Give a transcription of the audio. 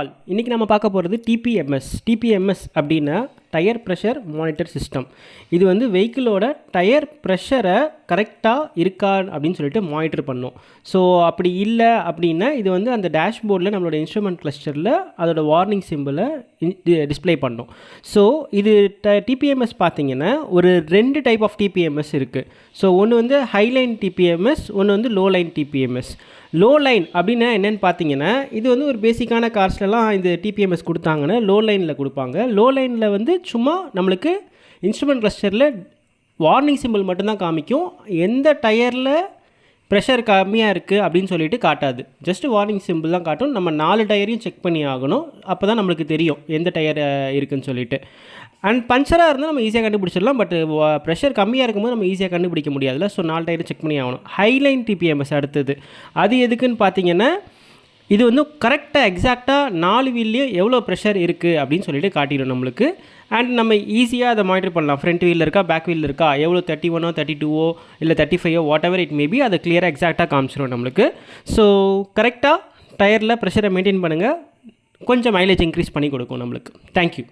All இன்றைக்கி நம்ம பார்க்க போகிறது டிபிஎம்எஸ் டிபிஎம்எஸ் அப்படின்னா டயர் ப்ரெஷர் மானிட்டர் சிஸ்டம் இது வந்து வெஹிக்கிளோட டயர் ப்ரெஷரை கரெக்டாக இருக்கா அப்படின்னு சொல்லிட்டு மானிட்டர் பண்ணும். ஸோ அப்படி இல்லை அப்படின்னா இது வந்து அந்த டேஷ்போர்டில் நம்மளோட இன்ஸ்ட்ருமெண்ட் கிளஸ்டரில் அதோட வார்னிங் சிம்பிளை டிஸ்ப்ளே பண்ணும். ஸோ இது ட டிபிஎம்எஸ் பார்த்தீங்கன்னா ஒரு ரெண்டு டைப் ஆஃப் டிபிஎம்எஸ் இருக்குது ஸோ ஒன்று வந்து ஹைலைன் டிபிஎம்எஸ் ஒன்று வந்து low line TPMS low line அப்படின்னா என்னென்னு பார்த்தீங்கன்னா இது வந்து ஒரு பேசிக்கான கார்ஸ்லலாம் இந்த டிபிஎம்எஸ் கொடுத்தாங்கன்னா லோ லைனில் கொடுப்பாங்க லோ லைனில் வந்து சும்மா நம்மளுக்கு இன்ஸ்ட்ருமெண்ட் கிளஸ்டரில் வார்னிங் சிம்பிள் மட்டும்தான் காமிக்கும். எந்த டயரில் ப்ரெஷர் கம்மியாக இருக்குது அப்படின்னு சொல்லிட்டு காட்டாது. ஜஸ்ட் வார்னிங் சிம்பிள் தான் காட்டும். நம்ம நாலு டயரையும் செக் பண்ணி ஆகணும். அப்போ தான் நம்மளுக்கு தெரியும் எந்த டயர் இருக்குதுன்னு சொல்லிட்டு. அண்ட் பஞ்சராக இருந்தால் நம்ம ஈஸியாக கண்டுபிடிச்சிடலாம். பட் ப்ரெஷர் கம்மியாக இருக்கும்போது நம்ம ஈஸியாக கண்டுபிடிக்க முடியாதுல்ல. ஸோ நாலு டயரும் செக் பண்ணி ஆகணும். ஹைலைன் டிபிஎம்எஸ் அடுத்தது. அது எதுக்குன்னு பார்த்தீங்கன்னா இது வந்து கரெக்டாக எக்ஸாக்டாக நாலு வீல்லையும் எவ்வளோ ப்ரெஷர் இருக்குது அப்படின்னு சொல்லிட்டு காட்டிடும் நம்மளுக்கு. அண்ட் நம்ம ஈஸியாக அதை மானிட்டர் பண்ணலாம். ஃப்ரண்ட் வீலில் இருக்கா பேக் வீலில் இருக்கா எவ்வளோ தேர்ட்டி ஒனோ தேர்ட்டி டூவோ இல்லை தேர்ட்டி ஃபைவோ வாட் எவர் இட் மேபி அதை கிளியராக எக்ஸாக்டாக காமிச்சிடும் நம்மளுக்கு. ஸோ கரெக்டாக டயரில் ப்ரெஷரை மெயின்டைன் பண்ணுங்கள் கொஞ்சம் மைலேஜ் இன்க்ரீஸ் பண்ணி கொடுக்கும் நம்மளுக்கு. தேங்க்யூ